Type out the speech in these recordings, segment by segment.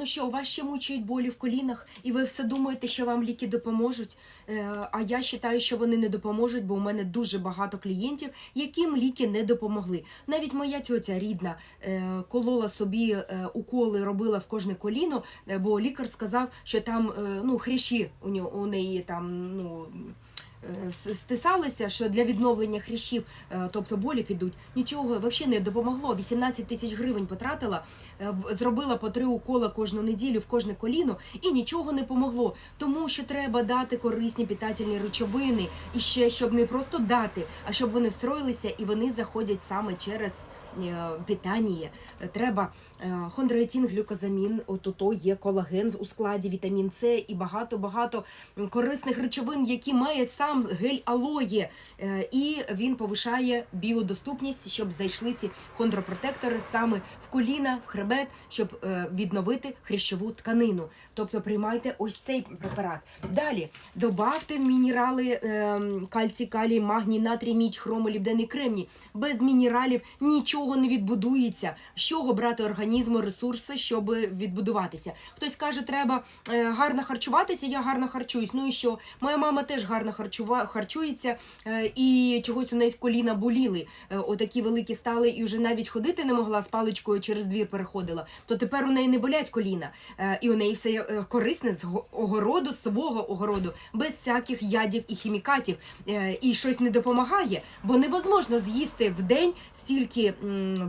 Ну що, у вас ще мучають болі в колінах, і ви все думаєте, що вам ліки допоможуть. Е, А я вважаю, що вони не допоможуть, бо у мене дуже багато клієнтів, яким ліки не допомогли. Навіть моя тьотя рідна е, колола собі е, уколи, робила в кожне коліно, бо лікар сказав, що там ну, хрящі у неї там ну. Е, Стисалися, що для відновлення хрящів, е, тобто болі підуть, нічого взагалі не допомогло. 18 тисяч гривень потратила, е, зробила по три укола кожну неділю в кожне коліно, і нічого не помогло. Тому що треба дати корисні питательні речовини, і ще щоб не просто дати, а щоб вони встроїлися і вони заходять саме через. Е, Питання треба е, хондроїтин, глюкозамін, отото є колаген у складі, вітамін С і багато багато корисних речовин, які має сам гель алоє, Е, і він повишає біодоступність, щоб зайшли ці хондропротектори саме в коліна, в хребет, щоб відновити хрящову тканину. Тобто приймайте ось цей препарат. Далі добавте мінерали кальцій, калій, магній, натрій, мідь, хромолібден і кремній. Без мінералів нічого не відбудується. З чого брати організму ресурси, щоб відбудуватися? Хтось каже, треба е, гарно харчуватися. Я гарно харчуюсь. Ну і що? Моя мама теж гарно харчува, харчується, е, і чогось у неї коліна боліли. Е, отакі великі стали, і вже навіть ходити не могла з паличкою через двір переходила. То тепер у неї не болять коліна, і у неї все корисне з огороду, свого огороду, без всяких ядів і хімікатів. І щось не допомагає, бо невозможно з'їсти в день стільки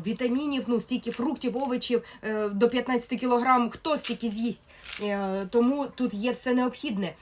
вітамінів, ну стільки фруктів, овочів е, до 15 кілограм. Хто стільки з'їсть? Е, Тому тут є все необхідне.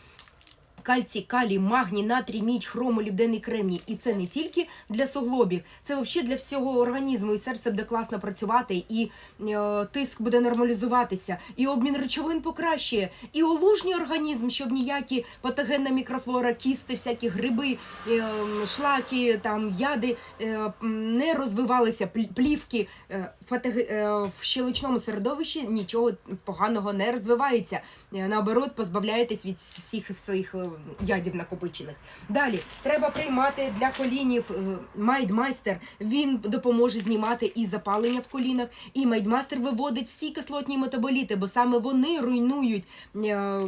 Кальцій, калій, магній, натрій, мідь, хрому, лібдений кремній. І це не тільки для суглобів, це взагалі для всього організму. І серце буде класно працювати, і е, тиск буде нормалізуватися, і обмін речовин покращує, і олужній організм, щоб ніякі патогенна мікрофлора, кісти, всякі гриби, е, шлаки, там яди е, не розвивалися, плівки е, е, в щелочному середовищі нічого поганого не розвивається. Е, Наоборот, позбавляєтесь від всіх своїх е, ядів накопичених. Далі треба приймати для колінів е, майдмайстер. Він допоможе знімати і запалення в колінах, і майдмайстер виводить всі кислотні метаболіти, бо саме вони руйнують е,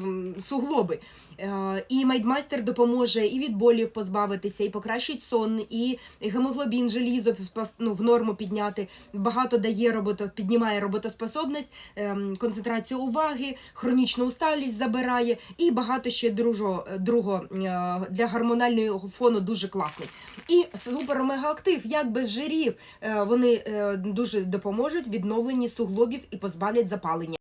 суглоби. Е, І майдмайстер допоможе і від болів позбавитися, і покращить сон, і гемоглобін, желізо ну, в норму підняти. Багато дає робото, піднімає роботоспособність, ем, концентрацію уваги, хронічну усталість забирає, і багато ще дружо, друго е, для гормонального фону дуже класний. І супер-мегаактив, як без жирів, е, вони е, дуже допоможуть відновленні суглобів і позбавлять запалення.